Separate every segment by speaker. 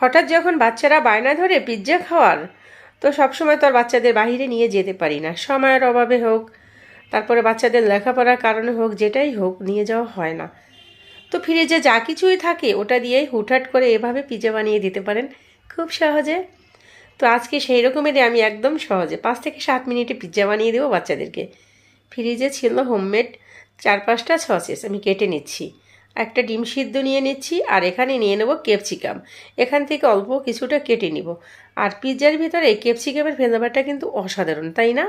Speaker 1: হঠাৎ যখন বাচ্চারা বায়না ধরে পিৎজা খাওয়ার, তো সবসময় তো আর বাচ্চাদের বাইরে নিয়ে যেতে পারি না। সময়ের অভাবে হোক, তারপরে বাচ্চাদের লেখাপড়ার কারণে হোক, যেটাই হোক, নিয়ে যাওয়া হয় না। তো ফ্রিজে যা কিছুই থাকে, ওটা দিয়েই হুটহাট করে এভাবে পিৎজা বানিয়ে দিতে পারেন। খুব সহজে। তো আজকে সেই রকমেরই আমি একদম সহজে, পাঁচ থেকে সাত মিনিটে পিৎজা বানিয়ে দেবো বাচ্চাদেরকে। ফ্রিজে ছিল হোমমেড চার পাঁচটা সসেস, আমি কেটে নিচ্ছি। একটা ডিম সিদ্ধ নিয়ে নিচ্ছি, আর এখানে নিয়ে নেব ক্যাপসিকাম। এখান থেকে অল্প কিছুটা কেটে নিব। আর পিৎজার ভিতরে এই ক্যাপসিকামের ফ্লেভারটা কিন্তু অসাধারণ, তাই না?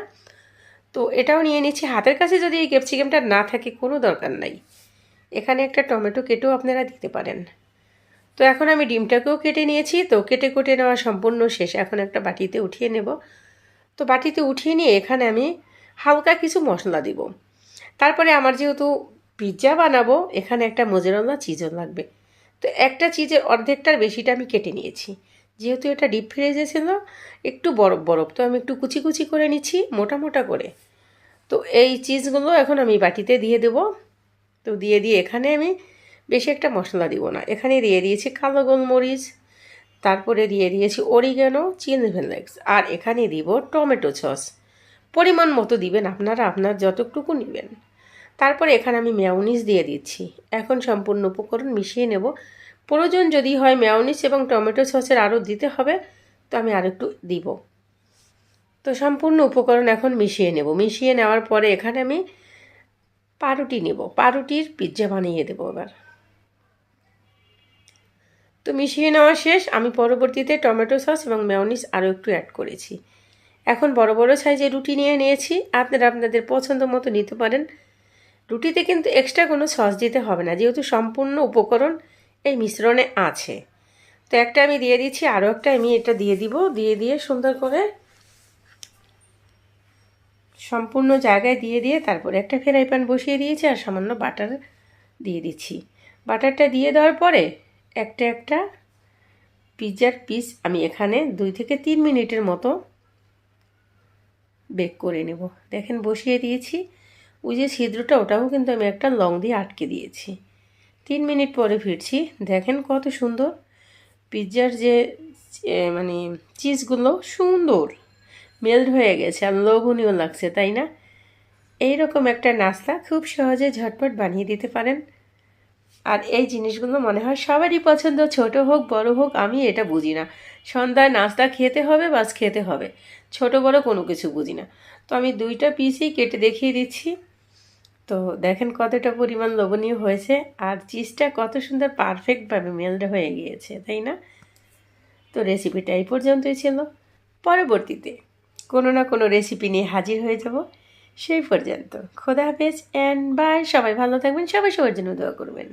Speaker 1: তো এটাও নিয়ে নিচ্ছি। হাতের কাছে যদি এই ক্যাপসিকামটা না থাকে, কোনো দরকার নাই। এখানে একটা টমেটো কেটেও আপনারা দিতে পারেন। তো এখন আমি ডিমটাকেও কেটে নিয়েছি। তো কেটে কুটে নেওয়া সম্পূর্ণ শেষ। এখন একটা বাটিতে উঠিয়ে নেব। তো বাটিতে উঠিয়ে নিয়ে এখানে আমি হালকা কিছু মশলা দিব। তারপরে আমার যেহেতু পিৎজা বানাবো, এখানে একটা মোজারেলা চিজও লাগবে। তো একটা চিজের অর্ধেকটার বেশিটা আমি কেটে নিয়েছি। যেহেতু এটা ডিপ ফ্রিজে ছিল, একটু বরফ বরফ তো আমি একটু কুচি কুচি করে নিচ্ছি, মোটা মোটা করে। তো এই চিজগুলো এখন আমি বাটিতে দিয়ে দেব। তো দিয়ে দিয়ে এখানে আমি বেশি একটা মশলা দিব না। এখানে দিয়ে দিয়েছি কালো গোলমরিচ, তারপরে দিয়ে দিয়েছি অরিগানো চিলি ফ্লেক্স, আর এখানে দিব টমেটো সস। পরিমাণ মতো দিবেন আপনারা, আপনার যতটুকু নেবেন। তারপরে এখানে আমি মেয়নিস দিয়ে দিচ্ছি। এখন সম্পূর্ণ উপকরণ মিশিয়ে নেব। প্রয়োজন যদি হয় মেয়নিস এবং টমেটো সসের আরও দিতে হবে, তো আমি আর একটু দিব। তো সম্পূর্ণ উপকরণ এখন মিশিয়ে নেব। মিশিয়ে নেওয়ার পরে এখানে আমি পাউরুটি নেব। পাউরুটির পিৎজা বানিয়ে দেবো এবার। তো মিশিয়ে নেওয়া শেষ। আমি পরবর্তীতে টমেটো সস এবং মেয়নিস আরও একটু অ্যাড করেছি। এখন বড় বড় সাইজের রুটি নিয়ে নিয়েছি। আপনারা আপনাদের পছন্দ মতো নিতে পারেন। রুটিতে কিন্তু এক্সট্রা কোনো সস দিতে হবে না, যেহেতু সম্পূর্ণ উপকরণ এই মিশ্রণে আছে। তো একটা আমি দিয়ে দিচ্ছি আরও একটা আমি এটা দিয়ে দিব, দিয়ে দিয়ে সুন্দর করে সম্পূর্ণ জায়গায় দিয়ে দিয়ে তারপরে একটা ফ্রাই প্যান বসিয়ে দিয়েছি আর সামান্য বাটার দিয়ে দিচ্ছি। বাটারটা দিয়ে দেওয়ার পরে একটা একটা পিৎজার পিস আমি এখানে দুই থেকে তিন মিনিটের মতো বেক করে নেব। দেখেন বসিয়ে দিয়েছি। ওই যে ছিদ্রটা, ওটাও কিন্তু আমি একটা লং দিয়ে আটকে দিয়েছি। তিন মিনিট পরে ফিরছি। দেখেন কত সুন্দর। পিৎজার যে মানে চিজগুলো সুন্দর। মেল্ট হয়ে গেছে আর লোভনীয় লাগছে, তাই না? এই রকম একটা নাস্তা খুব সহজে ঝটপট বানিয়ে দিতে পারেন। আর এই জিনিসগুলো মনে হয় সবারই পছন্দ, ছোট হোক, বড় হোক, আমি এটা বুঝি না। সন্ধ্যায় নাস্তা খেতে হবে, বাস খেতে হবে। ছোট বড় কোনো কিছু বুঝি না। তো আমি দুইটা পিসই কেটে দেখিয়ে দিচ্ছি। তো দেখেন কতটা পরিমাণ লোভনীয় হয়েছে আর চিজটা কত সুন্দর পারফেক্টভাবে মেলড হয়ে গিয়েছে, তাই না? তো রেসিপিটা এই পর্যন্তই ছিল। পরবর্তীতে কোনো না কোনো রেসিপি নিয়ে হাজির হয়ে যাব। সেই পর্যন্ত খোদা হাফেজ অ্যান্ড বাই সবাই ভালো থাকবেন, সবাই সবার জন্য দোয়া করবেন।